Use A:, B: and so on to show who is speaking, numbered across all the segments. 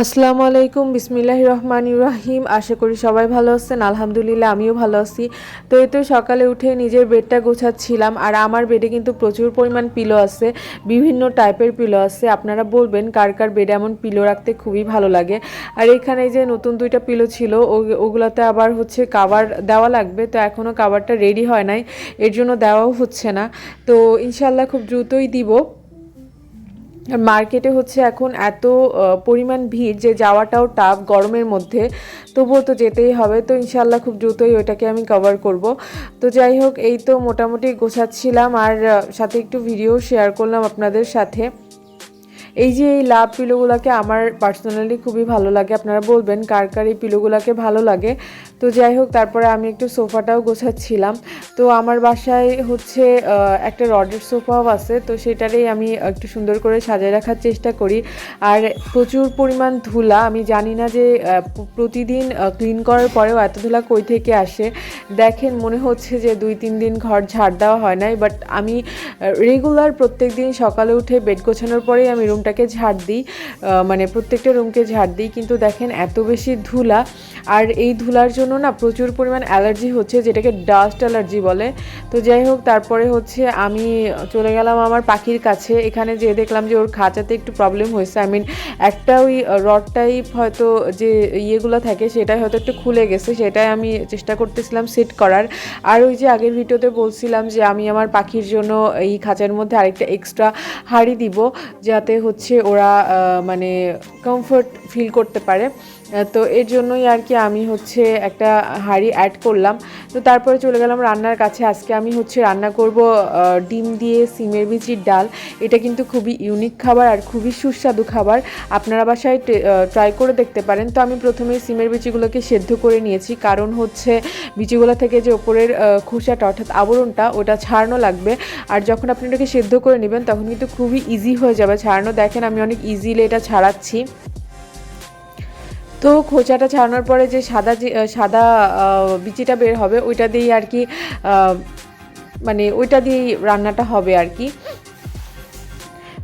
A: আসসালামু আলাইকুম বিসমিল্লাহ রহমান রাহিম। আশা করি সবাই ভালো আছেন। আলহামদুলিল্লাহ, আমিও ভালো আছি। তো এই তো সকালে উঠে নিজের বেডটা গোছাচ্ছিলাম আর আমার বেডে কিন্তু প্রচুর পরিমাণ পিলো আছে, বিভিন্ন টাইপের পিলো আছে। আপনারা বলবেন কার কার বেডে এমন পিলো রাখতে খুবই ভালো লাগে। আর এখানে যে নতুন দুইটা পিলো ছিল ওগুলোতে আবার হচ্ছে কাভার দেওয়া লাগবে। তো এখনও কাভারটা রেডি হয় নাই, এর জন্য দেওয়াও হচ্ছে না। তো ইনশাল্লাহ খুব দ্রুতই দিব। মার্কেটে হচ্ছে এখন এত পরিমাণ ভিড় যে যাওয়াটাও টাফ গরমের মধ্যে, তবুও তো যেতেই হবে। তো ইনশাল্লাহ খুব দ্রুতই ওইটাকে আমি কভার করব। তো যাই হোক, এই তো মোটামুটি গোছাচ্ছিলাম। আর সাথে একটু ভিডিও শেয়ার করলাম আপনাদের সাথে। এই যে এই লাভ পিলোগুলোকে আমার পার্সোনালি খুবই ভালো লাগে, আপনারা বলবেন কার কার এই পিলোগুলোকে ভালো লাগে। তো যাই হোক, তারপরে আমি একটু সোফাটাও গোছাচ্ছিলাম। তো আমার বাসায় হচ্ছে একটা রডের সোফাও আছে, তো সেটারই আমি একটু সুন্দর করে সাজিয়ে রাখার চেষ্টা করি। আর প্রচুর পরিমাণ ধুলা, আমি জানি না যে প্রতিদিন ক্লিন করার পরেও এত ধুলা কই থেকে আসে। দেখেন, মনে হচ্ছে যে দুই তিন দিন ঘর ঝাড় দেওয়া হয় নাই বাট আমি রেগুলার প্রত্যেক দিন সকালে উঠে বেড গোছানোর পরেই আমি রুমটাকে ঝাড় দিই মানে প্রত্যেকটা রুমকে ঝাড় দিই, কিন্তু দেখেন এত বেশি ধুলা। আর এই ধুলার জন্য না প্রচুর পরিমাণ অ্যালার্জি হচ্ছে, যেটাকে ডাস্ট অ্যালার্জি বলে। তো যাই হোক, তারপরে হচ্ছে আমি চলে গেলাম আমার পাখির কাছে। এখানে যেয়ে দেখলাম যে ওর খাঁচাতে একটু প্রবলেম হয়েছে। আই মিন একটা ওই রড টাইপ হয়তো যে ইয়েগুলো থাকে, সেটাই হয়তো একটু খুলে গেছে। সেটাই আমি চেষ্টা করতেছিলাম সেট করার। আর ওই যে আগের ভিডিওতে বলছিলাম যে আমি আমার পাখির জন্য এই খাঁচার মধ্যে আরেকটা এক্সট্রা হাঁড়ি দিব, যাতে হচ্ছে ওরা মানে কমফোর্ট ফিল করতে পারে। তো এর জন্যই আর কি আমি হচ্ছে একটা হাঁড়ি অ্যাড করলাম। তো তারপরে চলে গেলাম রান্নার কাছে। আজকে আমি হচ্ছে রান্না করব ডিম দিয়ে সিমের বিচির ডাল। এটা কিন্তু খুবই ইউনিক খাবার আর খুবই সুস্বাদু খাবার। আপনারা বাসায় ট্রাই করে দেখতে পারেন। তো আমি প্রথমেই সিমের বিচিগুলোকে সেদ্ধ করে নিয়েছি। কারণ হচ্ছে বিচিগুলো থেকে যে ওপরের খোসাটা অর্থাৎ আবরণটা, ওটা ছাড়ানো লাগবে। আর যখন আপনি এটাকে সেদ্ধ করে নেবেন, তখন কিন্তু খুবই ইজি হয়ে যাবে ছাড়ানো। দেখেন আমি অনেক ইজিলি এটা ছাড়াচ্ছি। তো খোঁচাটা ছাড়ানোর পরে যে সাদা যে সাদা বিচিটা বের হবে, ওইটা দিয়েই আর কি মানে ওইটা দিয়েই রান্নাটা হবে আর কি।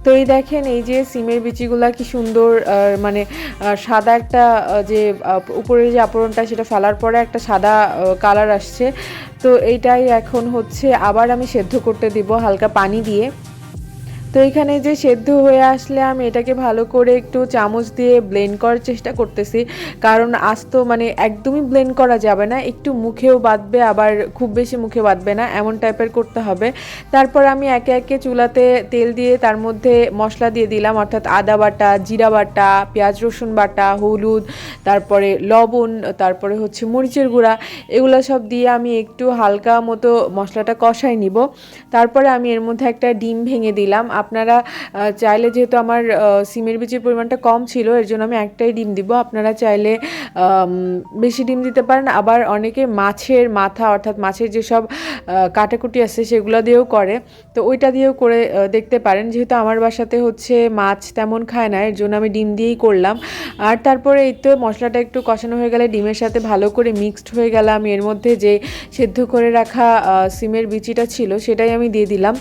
A: তো এই দেখেন, এই যে সিমের বিচিগুলা কি সুন্দর মানে সাদা একটা যে উপরের যে আবরণটা, সেটা ফেলার পরে একটা সাদা কালার আসছে। তো এইটাই এখন হচ্ছে, আবার আমি সেদ্ধ করতে দিব হালকা পানি দিয়ে। তো এখানে যে সেদ্ধ হয়ে আসলে আমি এটাকে ভালো করে একটু চামচ দিয়ে ব্লেন্ড করার চেষ্টা করতেছি। কারণ আজ তো মানে একদমই ব্লেন্ড করা যাবে না, একটু মুখেও বাঁধবে, আবার খুব বেশি মুখে বাঁধবে না, এমন টাইপের করতে হবে। তারপর আমি একে একে চুলাতে তেল দিয়ে তার মধ্যে মশলা দিয়ে দিলাম, অর্থাৎ আদা বাটা, জিরা বাটা, পেঁয়াজ, রসুন বাটা, হলুদ, তারপরে লবণ, তারপরে হচ্ছে মরিচের গুঁড়া, এগুলো সব দিয়ে আমি একটু হালকা মতো মশলাটা কষাই নিব। তারপরে আমি এর মধ্যে একটা ডিম ভেঙে দিলাম আপনারা চাইলে যেহেতু আমার সিমের বীজের পরিমাণটা কম ছিল, এর জন্য আমি একটাই ডিম দিব। আপনারা চাইলে বেশি ডিম দিতে পারেন। আবার অনেকে মাছের মাথা, অর্থাৎ মাছের যেসব কাটাকুটি আছে, সেগুলো দিয়েও করে। তো ওইটা দিয়েও করে দেখতে পারেন। যেহেতু আমার বাসাতে হচ্ছে মাছ তেমন খায় না, এর জন্য আমি ডিম দিয়েই করলাম। আর তারপরে এই তো মশলাটা একটু কষানো হয়ে গেলে, ডিমের সাথে ভালো করে মিক্সড হয়ে গেলে আমি এর মধ্যে যে সেদ্ধ করে রাখা সিমের বিচিটা ছিল, সেটাই আমি দিয়ে দিলাম।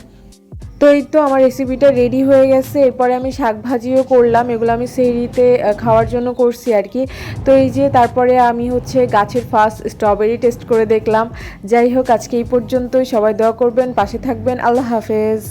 A: তো এই তো আমার রেসিপিটা রেডি হয়ে গেছে। এরপরে আমি শাক ভাজিও করলাম। এগুলো আমি সেহরিতে খাওয়ার জন্য করছি আর কি। তো এই যে তারপরে আমি হচ্ছে গাছের ফার্স্ট স্ট্রবেরি টেস্ট করে দেখলাম। যাই হোক, আজকে এই পর্যন্তই। সবাই দোয়া করবেন, পাশে থাকবেন। আল্লাহ হাফেজ।